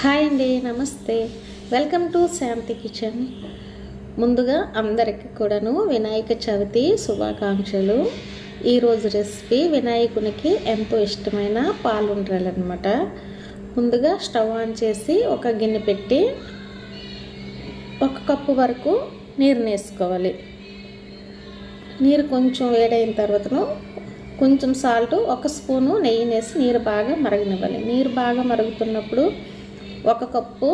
Hi అండి నమస్తే. Welcome to Shanti kitchen. ముందుగా అందరికీ కూడాను వినాయక చవితి శుభాకాంక్షలు. ఈరోజు రెసిపీ వినాయకునికి ఎంతో ఇష్టమైన పాలుండ్రాలన్నమాట. ముందుగా స్టవ్ ఆన్ చేసి ఒక గిన్నె పెట్టి ఒక కప్పు వరకు నీరు వేసుకోవాలి. నీరు కొంచెం వేడైన తర్వాతను కొంచెం సాల్ట్ ఒక స్పూను నెయ్యి వేసి నీరు బాగా మరగనివ్వాలి. నీరు బాగా మరుగుతున్నప్పుడు ఒక కప్పు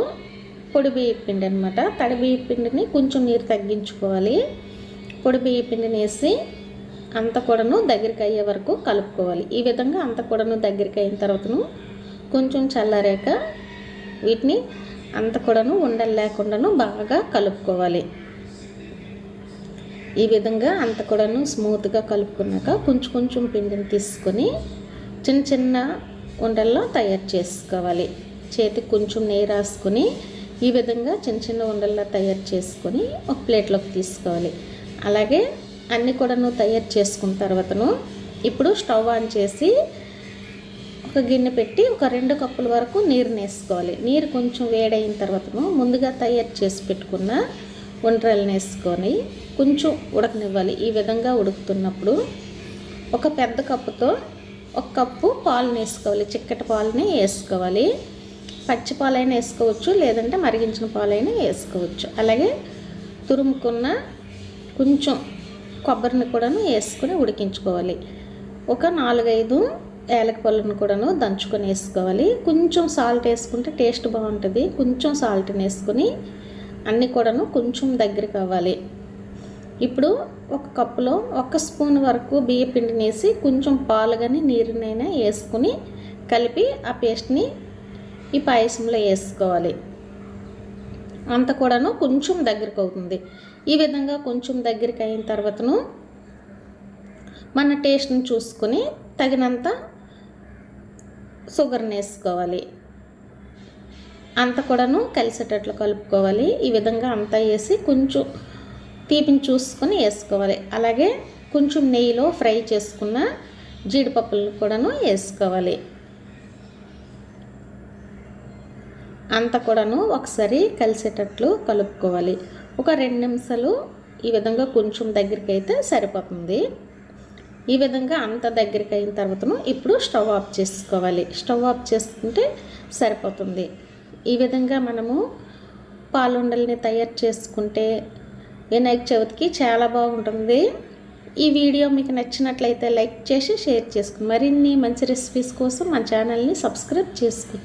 పొడి బియ్య పిండి అనమాట తడి బియ్య పిండిని కొంచెం నీరు తగ్గించుకోవాలి. పొడి బియ్య పిండిని వేసి అంత కూడాను దగ్గరికి అయ్యే వరకు కలుపుకోవాలి. ఈ విధంగా అంత కూడాను దగ్గరికి అయిన తర్వాతను కొంచెం చల్లారాక వీటిని అంత కూడాను ఉండలు లేకుండాను బాగా కలుపుకోవాలి. ఈ విధంగా అంత కూడాను స్మూత్గా కలుపుకున్నాక కొంచెం కొంచెం పిండిని తీసుకొని చిన్న చిన్న ఉండల్లో తయారు చేసుకోవాలి. చేతికి కొంచెం నెయ్యి రాసుకొని ఈ విధంగా చిన్న చిన్న ఉండల్లో తయారు చేసుకొని ఒక ప్లేట్లోకి తీసుకోవాలి. అలాగే అన్నీ కూడాను తయారు చేసుకున్న తర్వాతను ఇప్పుడు స్టవ్ ఆన్ చేసి ఒక గిన్నె పెట్టి ఒక రెండు కప్పుల వరకు నీరు వేసుకోవాలి. నీరు కొంచెం వేడైన తర్వాతను ముందుగా తయారు చేసి పెట్టుకున్న వంటరాలను వేసుకొని కొంచెం ఉడకనివ్వాలి. ఈ విధంగా ఉడుకుతున్నప్పుడు ఒక పెద్ద కప్పుతో ఒక కప్పు పాలను వేసుకోవాలి. చిక్కటి పాలని వేసుకోవాలి. పచ్చి పాలైనా వేసుకోవచ్చు లేదంటే మరిగించిన పాలైనా వేసుకోవచ్చు. అలాగే తురుముకున్న కొంచెం కొబ్బరిని కూడాను వేసుకొని ఉడికించుకోవాలి. ఒక నాలుగైదు ఏలక పళ్ళను కూడాను దంచుకొని వేసుకోవాలి. కొంచెం సాల్ట్ వేసుకుంటే టేస్ట్ బాగుంటుంది. కొంచెం సాల్ట్ని వేసుకొని అన్నీ కూడాను కొంచెం దగ్గర కావాలి ఇప్పుడు ఒక కప్పులో ఒక స్పూన్ వరకు బియ్య పిండిని వేసి కొంచెం పాలు కానీ నీరునైనా వేసుకుని కలిపి ఆ పేస్ట్ని ఈ పాయసంలో వేసుకోవాలి. అంత కూడాను కొంచెం దగ్గరికి అవుతుంది. ఈ విధంగా కొంచెం దగ్గరికి అయిన తర్వాతను మన టేస్ట్ని చూసుకొని తగినంత షుగర్ని వేసుకోవాలి. అంత కూడాను కలిసేటట్లు కలుపుకోవాలి. ఈ విధంగా అంతా వేసి కొంచెం తీపిని చూసుకొని వేసుకోవాలి. అలాగే కొంచెం నెయ్యిలో ఫ్రై చేసుకున్న జీడిపప్పులను కూడాను వేసుకోవాలి. అంత కూడాను ఒకసారి కలిసేటట్లు కలుపుకోవాలి. ఒక రెండు నిమిషాలు ఈ విధంగా కొంచెం దగ్గరికి అయితే సరిపోతుంది. ఈ విధంగా అంత దగ్గరికి అయిన తర్వాతను ఇప్పుడు స్టవ్ ఆఫ్ చేసుకోవాలి. స్టవ్ ఆఫ్ చేసుకుంటే సరిపోతుంది. ఈ విధంగా మనము పాలుండల్ని తయారు చేసుకుంటే వినాయక చవితికి చాలా బాగుంటుంది. ఈ వీడియో మీకు నచ్చినట్లయితే లైక్ చేసి షేర్ చేసుకుని మరిన్ని మంచి రెసిపీస్ కోసం మా ఛానల్ని సబ్స్క్రైబ్ చేసుకుని